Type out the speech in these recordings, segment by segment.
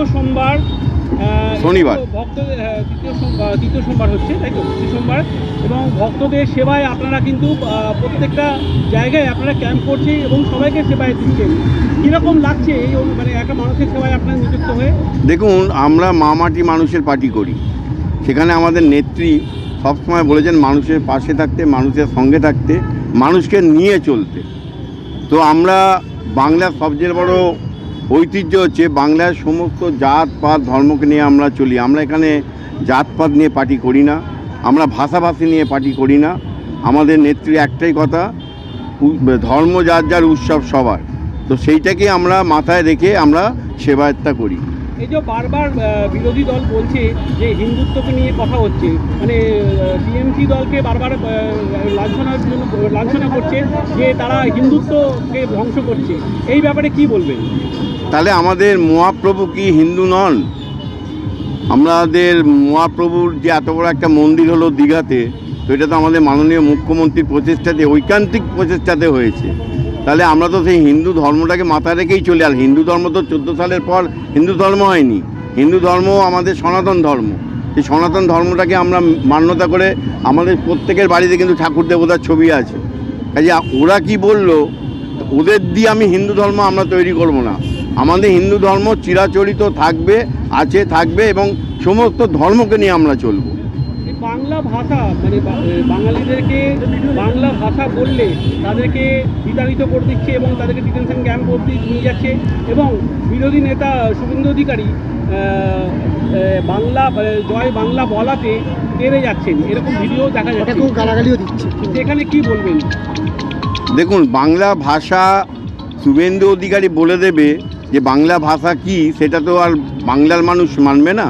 তৃতীয় সোমবার শনিবার। ভক্তদের তৃতীয় সোমবার তৃতীয় সোমবার হচ্ছে তাই তো? সোমবার। এবং ভক্তদের সেবায় আপনারা কিন্তু প্রত্যেকটা জায়গায় আপনারা ক্যাম্প করছেন এবং সবাইকে সেবায় দিচ্ছেন। কীরকম লাগছে এই মানে একটা মানুষের সেবায় আপনারা নিযুক্ত হয়ে? দেখুন আমরা মামাটি মানুষের পার্টি করি। সেখানে আমাদের নেত্রী সবসময় বলেছেন মানুষের পাশে থাকতে মানুষের সঙ্গে থাকতে মানুষকে নিয়ে চলতে। তো আমরা বাংলার সবচেয়ে বড় ঐতিহ্য হচ্ছে বাংলার সমস্ত জাত পাত ধর্মকে নিয়ে আমরা চলি। আমরা এখানে জাতপাত নিয়ে পার্টি করি না। আমরা ভাষাভাষী নিয়ে পার্টি করি না। আমাদের নেত্রী একটাই কথা ধর্ম যার যার উৎসব সবার। তো সেইটাকে আমরা মাথায় রেখে আমরা সেবায়ত্তা করি। এই যে বারবার বিরোধী দল বলছে যে হিন্দুত্বকে নিয়ে কথা হচ্ছে মানে টিএমসি দলকে বারবার লাঞ্ছনার জন্য লাঞ্ছনা করছে যে তারা হিন্দুত্বকে ধ্বংস করছে। এই ব্যাপারে কি বলবেন? তাহলে আমাদের মহাপ্রভু কি হিন্দু নন? আমাদের মহাপ্রভুর যে এত বড় একটা মন্দির হলো দীঘাতে, তো এটা তো আমাদের মাননীয় মুখ্যমন্ত্রীর প্রচেষ্টাতে, ঐকান্তিক প্রচেষ্টাতে হয়েছে। তাহলে আমরা তো সেই হিন্দু ধর্মটাকে মাথায় রেখেই চলে আর হিন্দু ধর্ম তো চোদ্দ সালের পর হিন্দু ধর্ম হয়নি। হিন্দু ধর্ম আমাদের সনাতন ধর্ম। সেই সনাতন ধর্মটাকে আমরা মান্যতা করে আমাদের প্রত্যেকের বাড়িতে কিন্তু ঠাকুর দেবতার ছবি আছে। কাজে ওরা কি বলল? ওদের দিয়ে আমি হিন্দু ধর্ম আমরা তৈরি করব না। আমাদের হিন্দু ধর্ম চিরাচরিত থাকবে, আছে, থাকবে এবং সমস্ত ধর্মকে নিয়ে আমরা চলবো। বাংলা ভাষা মানে বাঙালিদেরকে বাংলা ভাষা বললে তাদেরকে বিতাড়িত করে দিচ্ছে এবং তাদেরকে ডিটেনশন ক্যাম্প করতে নিয়ে যাচ্ছে এবং বিরোধী নেতা শুভেন্দু অধিকারী বাংলা জয় বাংলা বলাতে তেরে যাচ্ছেন। এরকম ভিডিও দেখা যাচ্ছে। গালাগালিও দিচ্ছে। এখানে কি বলবেন? দেখুন বাংলা ভাষা শুভেন্দু অধিকারী বলে দেবে যে বাংলা ভাষা কি সেটা তো আর বাংলার মানুষ মানবে না।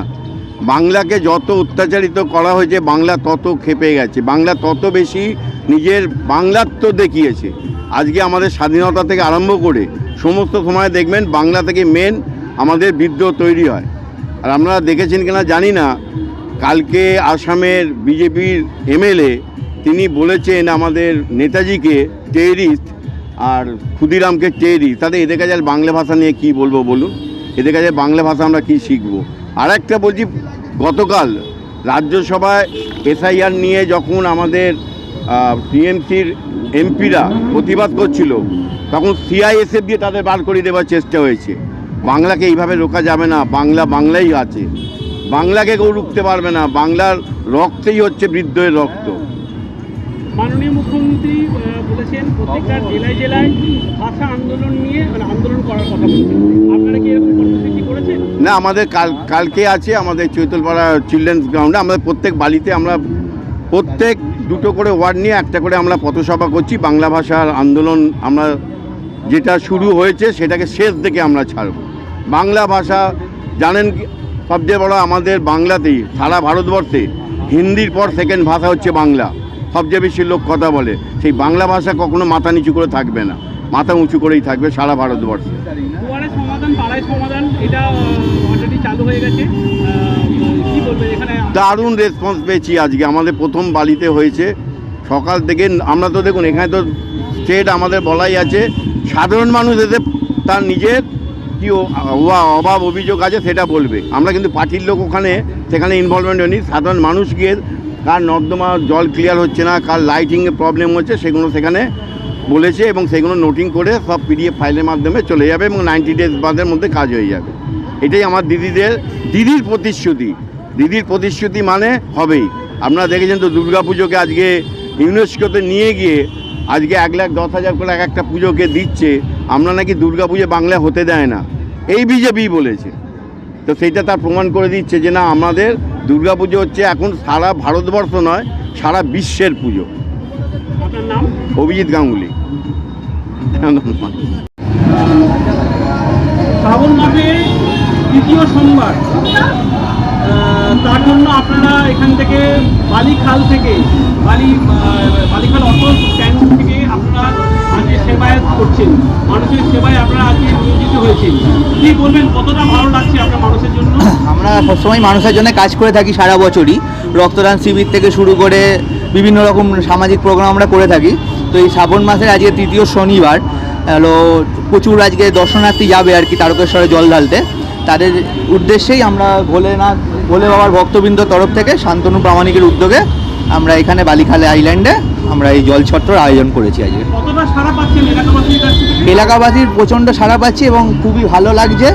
বাংলাকে যত অত্যাচারিত করা হয়েছে, বাংলা তত খেপে গেছে। বাংলা তত বেশি নিজের বাংলাত্ব দেখিয়েছে। আজকে আমাদের স্বাধীনতা থেকে আরম্ভ করে সমস্ত সময় দেখবেন বাংলা থেকে মেন আমাদের বিদ্রোহ তৈরি হয়। আর আপনারা দেখেছেন কিনা জানি না, কালকে আসামের বিজেপির এমএলএ তিনি বলেছেন আমাদের নেতাজিকে টেরিস্ট আর ক্ষুদিরামকে টেরিস্ট তাতে এদের কাছে বাংলা ভাষা নিয়ে কি বলব বলুন? এদের কাছে বাংলা ভাষা আমরা কি শিখব? আর একটা বলছি, গতকাল রাজ্যসভায় এসআইআর নিয়ে যখন আমাদের টিএমসির এমপিরা প্রতিবাদ করছিল, তখন সিআইএসএফ দিয়ে তাদের বার করে দেওয়ার চেষ্টা হয়েছে। বাংলাকে এইভাবে রোকা যাবে না, বাংলা বাংলাই আছে। বাংলাকে কেউ রুখতে পারবে না, বাংলার রক্তেই হচ্ছে বৃদ্ধের রক্ত। মাননীয় মুখ্যমন্ত্রী বলেছেন প্রত্যেকটা জেলায় জেলায় ভাষা আন্দোলন নিয়ে মানে আন্দোলন করার কথা বলছেন। আপনারা কি এরকম কর্মসূচি করেছেন? না, আমাদের কাল, কালকে আছে আমাদের চৈতলপাড়া চিলড্রেন্স গ্রাউন্ডে। আমাদের প্রত্যেক বাড়িতে আমরা প্রত্যেক দুটো করে ওয়ার্ড নিয়ে একটা করে আমরা পথসভা করছি। বাংলা ভাষার আন্দোলন আমরা যেটা শুরু হয়েছে সেটাকে শেষ দিকে আমরা ছাড়ব। বাংলা ভাষা, জানেন সবচেয়ে বড় আমাদের বাংলাতেই, সারা ভারতবর্ষে হিন্দির পর সেকেন্ড ভাষা হচ্ছে বাংলা। সবচেয়ে বেশি লোক কথা বলে। সেই বাংলা ভাষা কখনো মাথা নিচু করে থাকবে না। মাথা উঁচু করেই থাকবে সারা ভারতবর্ষে। দারুণ রেসপন্স পেয়েছি আজকে। আমাদের প্রথম বালিতে হয়েছে। সকাল থেকে আমরা তো দেখুন এখানে তো স্টেট আমাদের বলাই আছে সাধারণ মানুষ এসে তার নিজের কি অভাব অভিযোগ আছে সেটা বলবে। আমরা কিন্তু পার্টির লোক ওখানে সেখানে ইনভলভমেন্ট হয়নি। সাধারণ মানুষ গিয়ে কার নর্দমা জল ক্লিয়ার হচ্ছে না, কার লাইটিংয়ের প্রবলেম হচ্ছে, সেগুলো সেখানে বলেছে এবং সেগুলো নোটিং করে সব পিডিএফ ফাইলের মাধ্যমে চলে যাবে এবং নাইনটি ডেজ বাদের মধ্যে কাজ হয়ে যাবে। এটাই আমার দিদিদের, দিদির প্রতিশ্রুতি। দিদির প্রতিশ্রুতি মানে হবেই। আপনারা দেখেছেন তো দুর্গা পুজোকে আজকে ইউনেস্কোতে নিয়ে গিয়ে আজকে এক লাখ দশ হাজার করে এক একটা পুজোকে দিচ্ছে, আমরা নাকি দুর্গা পুজো বাংলায় হতে দেয় না। এই বিজেপি বলেছে। তো সেইটা তার প্রমাণ করে দিচ্ছে যে না, আমাদের দুর্গা পুজো হচ্ছে এখন সারা ভারতবর্ষ নয় সারা বিশ্বের পুজো। অভিজিৎ গাঙ্গুলি। শ্রাবণ মাসে তৃতীয় সোমবার তার জন্য আপনারা এখান থেকে বালিখাল থেকে বালি বালিখাল অটো স্ট্যান্ড থেকে আপনারা আজকে সেবায়ত করছেন। মানুষের সেবায় আপনারা আজকে নিয়োজিত হয়েছেন। কি বলবেন কতটা ভালো লাগছে আমরা সবসময় মানুষের জন্য কাজ করে থাকি সারা বছরই। রক্তদান শিবির থেকে শুরু করে বিভিন্ন রকম সামাজিক প্রোগ্রাম আমরা করে থাকি। তো এই শ্রাবণ মাসের আজকে তৃতীয় শনিবার হলো প্রচুর আজকে দর্শনার্থী যাবে আর কি তারকেশ্বরে জল ঢালতে। তাদের উদ্দেশ্যেই আমরা ভোলেনাথ, ভোলে বাবার ভক্তবৃন্দ তরফ থেকে শান্তনু প্রামাণিকের উদ্যোগে আমরা এখানে বালিখালে আইল্যান্ডে আমরা এই জল জলছত্রর আয়োজন করেছি আজকে। এলাকাবাসীর প্রচণ্ড সাড়া পাচ্ছি এবং খুবই ভালো লাগছে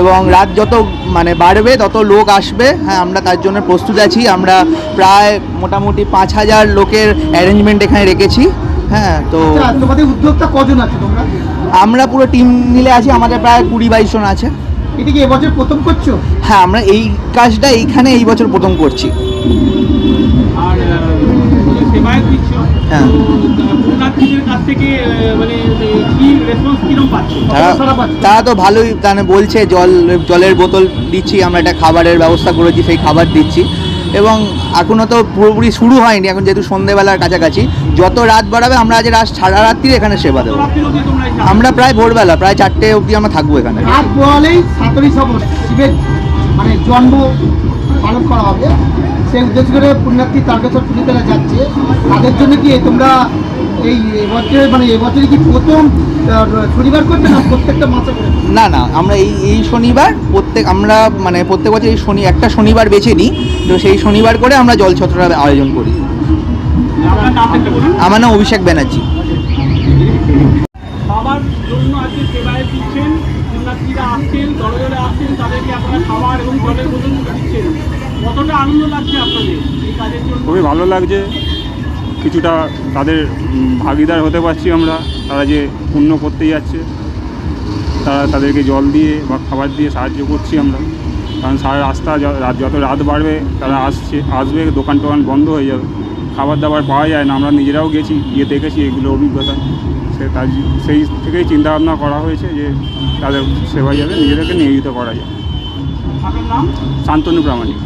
এবং রাত যত মানে বাড়বে তত লোক আসবে। হ্যাঁ আমরা তার জন্য প্রস্তুত আছি। আমরা প্রায় মোটামুটি পাঁচ হাজার লোকের অ্যারেঞ্জমেন্ট এখানে রেখেছি। হ্যাঁ তো আচ্ছা তোমাদের উদ্যোগটা কজন আছে তোমরা? আমরা পুরো টিম মিলে আছি। আমাদের প্রায় কুড়ি বাইশ জন আছে। এটা কি এবছর প্রথম করছ? হ্যাঁ আমরা এই কাজটা এইখানে এই বছর প্রথম করছি। আর সেবায়ত দিচ্ছ হ্যাঁ। কাছ থেকে মানে কি রেসপন্স কীরকম পাচ্ছ? তারা তারা তো ভালোই মানে বলছে জল জলের বোতল দিচ্ছি আমরা একটা খাবারের ব্যবস্থা করেছি সেই খাবার দিচ্ছি। এবং এখনও তো পুরোপুরি শুরু হয়নি এখন যেহেতু সন্ধেবেলার কাছাকাছি। যত রাত বাড়াবে আমরা আজ রাত সারা রাত্রি এখানে সেবা দেবো। আমরা প্রায় ভোরবেলা প্রায় চারটে অবধি আমরা থাকব এখানে। রাত শিবের মানে জন্ম পালন করা হবে। সেই উদ্দেশ্য করে পুণ্যার্থী তারকেশ্বর পুরীতলা যাচ্ছে। তাদের জন্য কি তোমরা এই এবছরে মানে এবছরে কি প্রথম শনিবার করবে না প্রত্যেকটা মাসে না না আমরা এই এই শনিবার প্রত্যেক আমরা মানে প্রত্যেক বছর এই শনি একটা শনিবার বেছে নিই। তো সেই শনিবার করে আমরা জলছত্র আয়োজন করি। আপনার নাম একটা বলুন আমার নাম অভিষেক ব্যানার্জি। বাবার জন্য আজকে সেবায় দিচ্ছেন পুণ্যার্থীরা আসছেন দলে দলে আসছেন, তাদেরকে আপনারা খাবার এবং জলের বোতল দিচ্ছেন। কতটা আনন্দ লাগছে আপনাদের এই কাজের জন্য? খুবই ভালো লাগছে। কিছুটা তাদের ভাগিদার হতে পারছি আমরা। তারা যে পুণ্য করতে যাচ্ছে, তারা তাদেরকে জল দিয়ে বা খাবার দিয়ে সাহায্য করছি আমরা। কারণ সারা রাস্তা যত রাত বাড়বে, তারা আসছে, আসবে, দোকান টোকান বন্ধ হয়ে যাবে। খাবার দাবার পাওয়া যায় না, আমরা নিজেরাও গেছি, গিয়ে দেখেছি এগুলো অভিজ্ঞতা। সে তার সেই থেকেই চিন্তা ভাবনা করা হয়েছে যে তাদের সেবা যাবে নিজেদেরকে নিয়োজিত করা যায়। শান্তনু প্রামাণিক।